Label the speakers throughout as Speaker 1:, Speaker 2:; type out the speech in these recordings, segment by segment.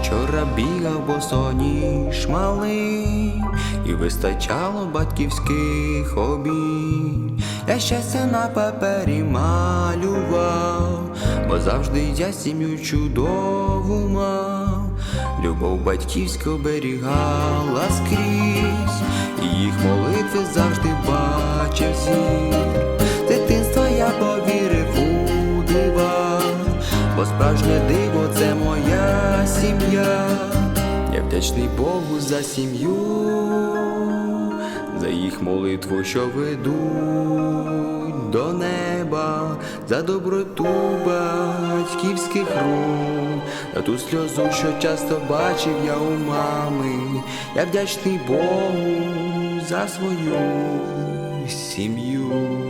Speaker 1: вечора бігав босоніж малий, і вистачало батьківських обід. Я щастя на папері малював, бо завжди я сім'ю чудову мав. Любов батьківська оберігала скрізь, і їх молитви завжди бачив зір. З Дитинства я повірив у дива, бо справжнє диво це сім'я. Я вдячний Богу за сім'ю, за їх молитву, що ведуть до неба, за доброту батьківських рук, за ту сльозу, що часто бачив я у мами. Я вдячний Богу за свою сім'ю.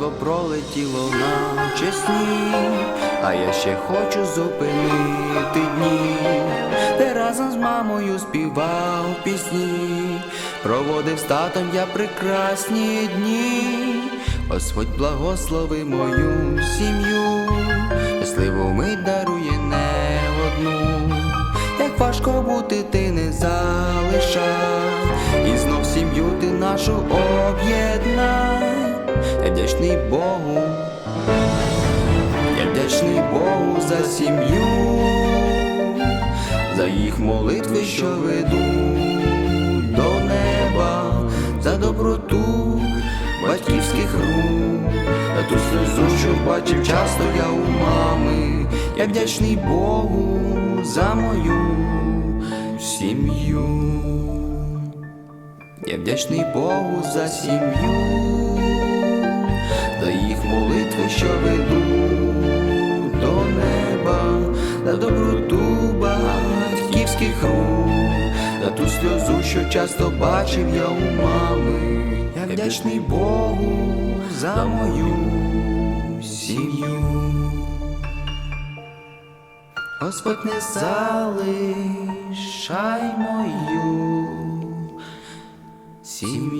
Speaker 1: Дитинство пролетіло на чесні, а я ще хочу зупинити дні, де разом з мамою співав пісні, проводив з татом я прекрасні дні. Господь благослови мою сім'ю, щасливу мить дарує не одну. Як важко бути, ти не залишай, і знов сім'ю ти нашу об'єднай. Я вдячний Богу, я вдячний Богу за сім'ю, за їх молитви, що ведуть до неба, за доброту батьківських рук, за ту сльозу, що бачив часто я у мами. Я вдячний Богу за мою сім'ю. Я вдячний Богу за сім'ю, за їх молитви, що ведуть до неба, за доброту батьківських рук, за ту сльозу, що часто бачив я у мами. Я вдячний Богу за мою сім'ю. Господь не залишай мою сім'ю.